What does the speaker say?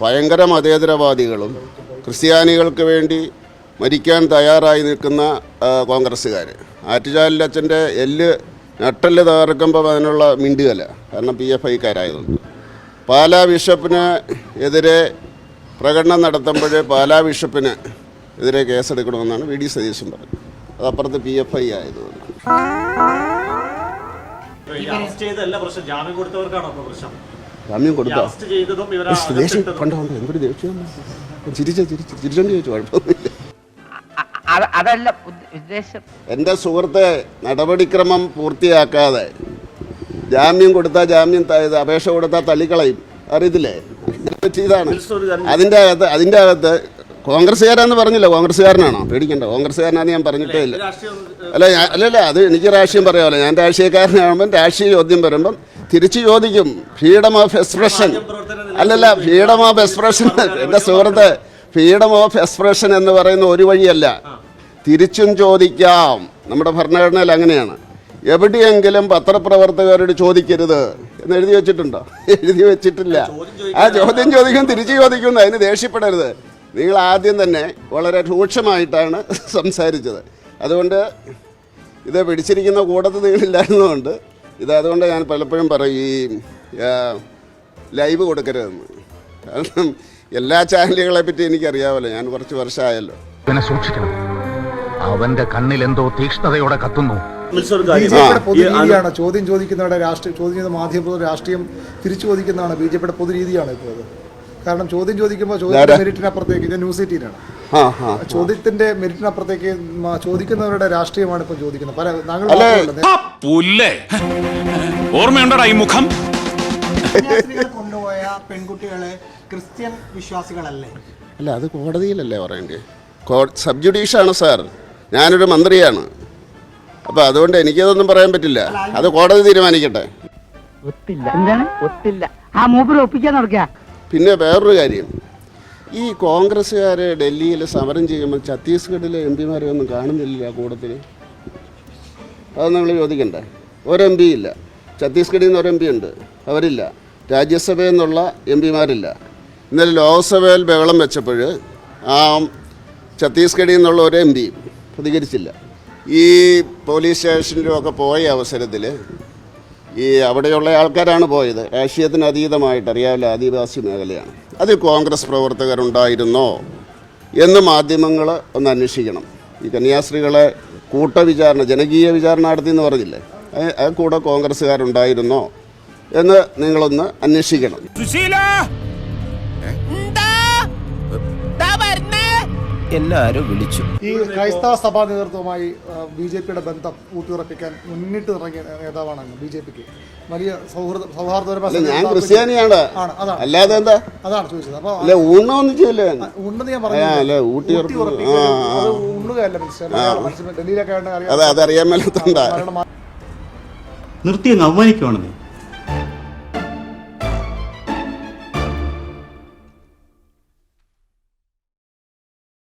ഭയങ്കര മതേതരവാദികളും ക്രിസ്ത്യാനികൾക്ക് വേണ്ടി മരിക്കാൻ തയ്യാറായി നിൽക്കുന്ന കോൺഗ്രസ്സുകാർ ആറ്റുചാലിൽ അച്ഛന്റെ എല്ല് നട്ടൽ തകർക്കുമ്പോൾ അതിനുള്ള മിണ്ടുകല കാരണം പി എഫ് ഐക്കാരായതുകൊണ്ട്. പാലാ ബിഷപ്പിന് എതിരെ പ്രകടനം നടത്തുമ്പോൾ പാലാ ബിഷപ്പിന് എതിരെ കേസെടുക്കണമെന്നാണ് വി ഡി സതീശൻ പറഞ്ഞത്. അതപ്പുറത്ത് പി എഫ് ഐ ആയതുകൊണ്ട്. ജാമ്യം കൊടുത്തവർക്കാണോ പ്രശ്നം? ജാമ്യം കൊടുത്തോ. ദേഷ്യം. കണ്ടോ എന്തൊരു ദേഷ്യം. ചിരിച്ച ചിരിച്ചു ചിരിച്ചോണ്ട് ചോദിച്ചു കുഴപ്പമൊന്നുമില്ല. അതല്ല ഉദ്ദ- ഉദ്ദേശം. എന്റെ സുഹൃത്തെ നടപടിക്രമം പൂർത്തിയാക്കാതെ ജാമ്യം കൊടുത്താൽ ജാമ്യം അപേക്ഷ കൊടുത്താൽ തള്ളിക്കളയും. അറിയത്തില്ലേ? ചെയ്താണ് അതിന്റെ അകത്ത് അതിന്റെ അകത്ത് കോൺഗ്രസ്സുകാരാന്ന് പറഞ്ഞില്ല? കോൺഗ്രസ്സുകാരനാണോ? പേടിക്കണ്ട കോൺഗ്രസ്സുകാരനാന്ന് ഞാൻ പറഞ്ഞിട്ടേ ഇല്ല. അല്ല അല്ലല്ല അത് എനിക്ക് രാഷ്ട്രീയം പറയാമല്ലോ. ഞാൻ രാഷ്ട്രീയക്കാരനാകുമ്പം രാഷ്ട്രീയ ചോദ്യം വരുമ്പം തിരിച്ചു ചോദിക്കും ഫ്രീഡം ഓഫ് എക്സ്പ്രഷൻ അല്ലല്ല ഫ്രീഡം ഓഫ് എക്സ്പ്രഷൻ എന്റെ സുഹൃത്ത് ഫ്രീഡം ഓഫ് എക്സ്പ്രഷൻ എന്ന് പറയുന്ന ഒരു വഴിയല്ല. തിരിച്ചും ചോദിക്കാം. നമ്മുടെ ഭരണഘടനയിൽ അങ്ങനെയാണ്. എവിടെയെങ്കിലും പത്രപ്രവർത്തകരോട് ചോദിക്കരുത് എന്ന് എഴുതി വെച്ചിട്ടുണ്ടോ? എഴുതി വെച്ചിട്ടില്ല. ആ ചോദ്യം ചോദിക്കും തിരിച്ചു ചോദിക്കും അതിന് ദേഷ്യപ്പെടരുത്. നിങ്ങൾ ആദ്യം തന്നെ വളരെ രൂക്ഷമായിട്ടാണ് സംസാരിച്ചത്. അതുകൊണ്ട് ഇത് പിടിച്ചിരിക്കുന്ന കൂട്ടത്തിൽ നിങ്ങളില്ലായിരുന്നതുകൊണ്ട് ഇത് അതുകൊണ്ട് ഞാൻ പലപ്പോഴും പറയും ഈ ലൈവ് കൊടുക്കരുതെന്ന്. കാരണം എല്ലാ ചാനലുകളെ പറ്റി എനിക്കറിയാമല്ലോ ഞാൻ കുറച്ച് വർഷമായല്ലോ. പിന്നെ സൂക്ഷിക്കണം. അവന്റെ കണ്ണിൽ എന്തോ തീക്ഷ്ണതയോടെ കത്തുന്നു. പൊതുരീതിയാണ് ചോദ്യം ചോദിക്കുന്നവരുടെ രാഷ്ട്രീയം ചോദ്യം ചെയ്ത മാധ്യമ രാഷ്ട്രീയം തിരിച്ചു ചോദിക്കുന്നതാണ്. ബി ജെ പിയുടെ പൊതുരീതിയാണ് ഇപ്പോൾ അത്. കാരണം ചോദ്യം ചോദിക്കുമ്പോൾ ചോദ്യം മെരിറ്റിനപ്പുറത്തേക്ക് ഇത് ന്യൂസ് എയ്റ്റീനാണ് ചോദ്യത്തിന്റെ മെരിറ്റിനപ്പുറത്തേക്ക് ചോദിക്കുന്നവരുടെ രാഷ്ട്രീയമാണ് ഇപ്പൊ ചോദിക്കുന്നത്. പല താങ്കൾ ഓർമ്മയുണ്ടോ പുല്ലേ. ഓർമ്മയുണ്ടോടാ ഈ മുഖം? കൊണ്ടുപോയ പെൺകുട്ടികളെ ക്രിസ്ത്യൻ വിശ്വാസികളല്ലേ? അല്ല അത് കോടതിയിലല്ലേ പറയണ്ടേ? കോ സബ് ജുഡീഷാണ് സാർ. ഞാനൊരു മന്ത്രിയാണ്. അപ്പോൾ അതുകൊണ്ട് എനിക്കതൊന്നും പറയാൻ പറ്റില്ല. അത് കോടതി തീരുമാനിക്കട്ടെ. ഒത്തില്ല. എന്താണ്? ഒത്തില്ല. ആ മൂപ്പര് ഒപ്പിക്കാൻ നടക്കുക പിന്നെ വേറൊരു കാര്യം. ഈ കോൺഗ്രസ്സുകാർ ഡൽഹിയിൽ സമരം ചെയ്യുമ്പോൾ ഛത്തീസ്ഗഡിലെ എം പിമാരെ ഒന്നും കാണുന്നില്ല ആ അത് നമ്മൾ ചോദിക്കണ്ടേ? ഒരു എം പി ഇല്ല. ഛത്തീസ്ഗഡിൽ നിന്ന് ഒരു എം പി ഉണ്ട്. അവരില്ല. രാജ്യസഭയിൽ നിന്നുള്ള എം പിമാരില്ല. ഇന്നലെ ലോക്സഭയിൽ ബഹളം വെച്ചപ്പോൾ ആ ഛത്തീസ്ഗഡിൽ നിന്നുള്ള ഒരു എം പി പ്രതികരിച്ചില്ല. ഈ പോലീസ് സ്റ്റേഷനിലും ഒക്കെ പോയ അവസരത്തിൽ ഈ അവിടെയുള്ള ആൾക്കാരാണ് പോയത്. രാഷ്ട്രീയത്തിന് അതീതമായിട്ട് അറിയാമല്ലോ ആദിവാസി മേഖലയാണ്. അതിൽ കോൺഗ്രസ് പ്രവർത്തകരുണ്ടായിരുന്നോ എന്ന് മാധ്യമങ്ങൾ ഒന്ന് അന്വേഷിക്കണം. ഈ കന്യാസ്ത്രീകളെ കൂട്ടവിചാരണ ജനകീയ വിചാരണ നടത്തി എന്ന് പറഞ്ഞില്ലേ ആ കൂടെ കോൺഗ്രസ്സുകാരുണ്ടായിരുന്നോ എന്ന് നിങ്ങളൊന്ന് അന്വേഷിക്കണം. എന്നെ ആരോ വിളിച്ചു. ഈ ക്രൈസ്തവ സഭാ നേതൃത്വവുമായി ബി ജെ പിയുടെ ബന്ധം ഊട്ടിയുറപ്പിക്കാൻ മുന്നിട്ട് ഇറങ്ങിയ നേതാവാണ് ബി ജെ പിക്ക്. വലിയ സൗഹൃദ സൗഹാർദ്ദപരമായ ഞാൻ ക്രിസ്ത്യാനിയാണ്. അല്ലാതെ എന്താ? അതാണ് ചോദിച്ചത്. അപ്പൊ. ഉണ്ടെന്ന് ഞാൻ. പറഞ്ഞു ഊട്ടി ഉണ്ണുകയല്ല മനസ്സിലായി ഡൽഹിയിലൊക്കെ മരണം നിർത്തി അങ്ങ് അവമാനിക്കുവാണെന്ന്.